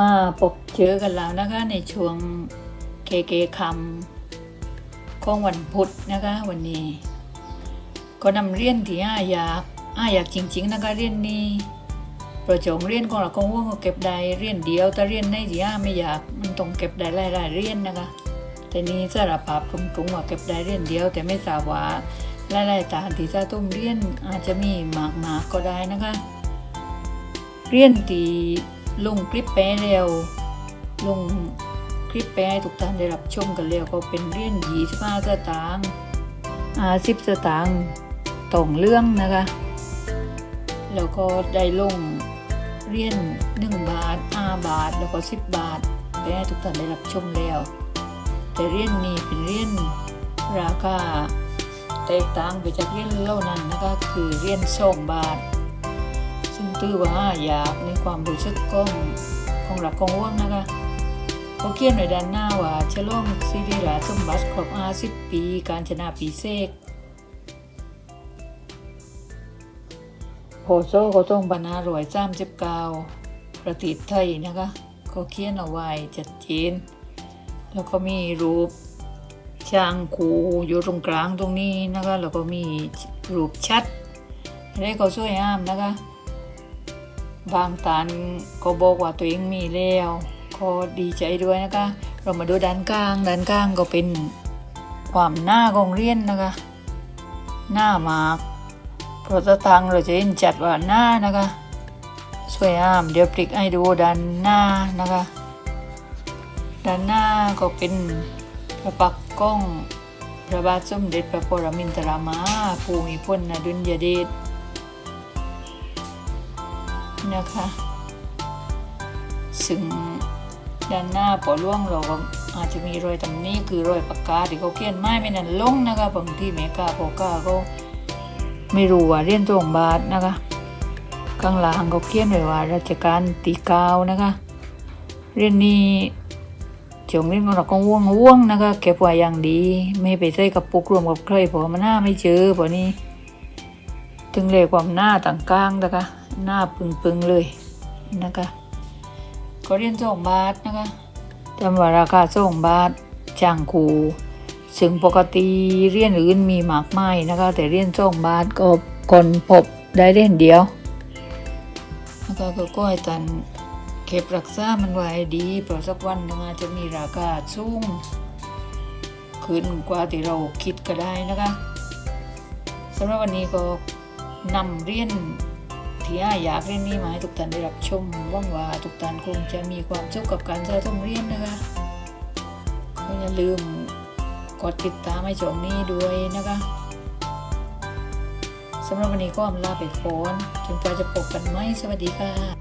มาพบเจอกันแล้วนะคะในช่วงเคเกคำของวันพุธนะคะวันนี้ ก็นำเรียนที่อ้าอยากอ้าอยากจริง ๆ นะคะเรียนนี้ประจงเรียนของเราก็ว่างก็เก็บได้เรียนเดียวแต่เรียนในที่อ้าไม่อยากมันต้องเก็บได้หลายๆเรียนนะคะ แต่นี้สารภาพตรงๆว่าเก็บได้เรียนเดียว แต่ไม่ทราบว่าหลายๆตาที่จะต้องเรียนอาจจะมีมากๆก็ได้นะคะ เรียนตี ลงคลิปแปะแล้ว ลงคลิปแปให้ทุกท่านได้รับชมกันแล้วก็เป็นเรียนยีสิบห้าสตางค์อาสิบสตางค์ต่องเรื่องนะคะ แล้วก็ได้ลงเรียนหนึ่งบาทห้าบาท แล้วก็สิบบาทแปให้ทุกท่านได้รับชมแล้ว แต่เรียนนี้เป็นเรียนราคาแตกต่างไปจากเรียนเล่านั้นนะคะคือเรียนสองบาท ตื้อว่าอยากในความรู้สึกของของหลักของว่วงนะคะเขาเขียนไว้ด้านหน้าว่าฉลองซีรีราสมบัติครบ50ปี การชนะปีเสกโพโซเขาต้องบรรณารวยจ้ามเจ็บกาวประติดไทยนะคะเขาเขียนเอาไว้ชัดเจน แล้วก็มีรูปช้างคูอยู่ตรงกลางตรงนี้นะคะ แล้วก็มีรูปชัดได้ก็สวยงามนะคะ บางตันก็บอกว่าตัวเองมีแล้วก็ดีใจด้วยนะคะ เรามาดูด้านกลางด้านกลางก็เป็นความหน้าของเรียนนะคะ หน้ามากเพราะตะตังเราจะเห็นจัดว่าหน้านะคะ สวยงามเดี๋ยวพลิกให้ดูด้านหน้านะคะ ด้านหน้าก็เป็นพระปักกล้องพระบาทสมเด็จพระปรมินทรมาภูมิพลอดุลยเดช นะคะ ซึ่งด้านหน้าปอล่วงเราก็อาจจะมีรอยตำหนี้คือรอยปากกาที่เขาเขียนไม้ไม่นั่นลงนะคะบางที่เมกาโปกาก็ไม่รู้ว่าเรียนตรงบาทนะคะข้างหลังเขาเขียนไว้ว่าราชการตีกาวนะคะเรียนนี้จงเรียนของเราก็ว่วงว่วงนะคะเก็บไว้อย่างดี ไม่ไปใส่กับปุกรวมกับใครเพราะมันหน้าไม่เจอเพราะนี้ ถึงเลยความหน้าต่างกลางนะคะ หน้าปึงๆเลยนะคะก็เรียนสองบาทนะคะจำว่าราคาสองบาทจ้างครูซึ่งปกติเรียนอื่นมีมากมายนะคะ แต่เรียนสองบาทก็คนพบได้เรียนเดียวนะคะก็ก็ให้ตันเก็บรักษามันไว้ดีเพราะสักวันนึงอาจจะมีราคาสูงขึ้นกว่าที่เราคิดก็ได้นะคะสำหรับวันนี้ก็ นำเรียนที่อาอยากเรียนนี้มาให้ทุกท่านได้รับชมว่างว่าทุกท่านคงจะมีความสุขกับการใช้ท่องเรียนนะคะก็อย่าลืมกดติดตามให้ช่องนี้ด้วยนะคะสำหรับวันนี้ก็อำลาไปก่อนจนกว่าจะพบกันไหมสวัสดีค่ะ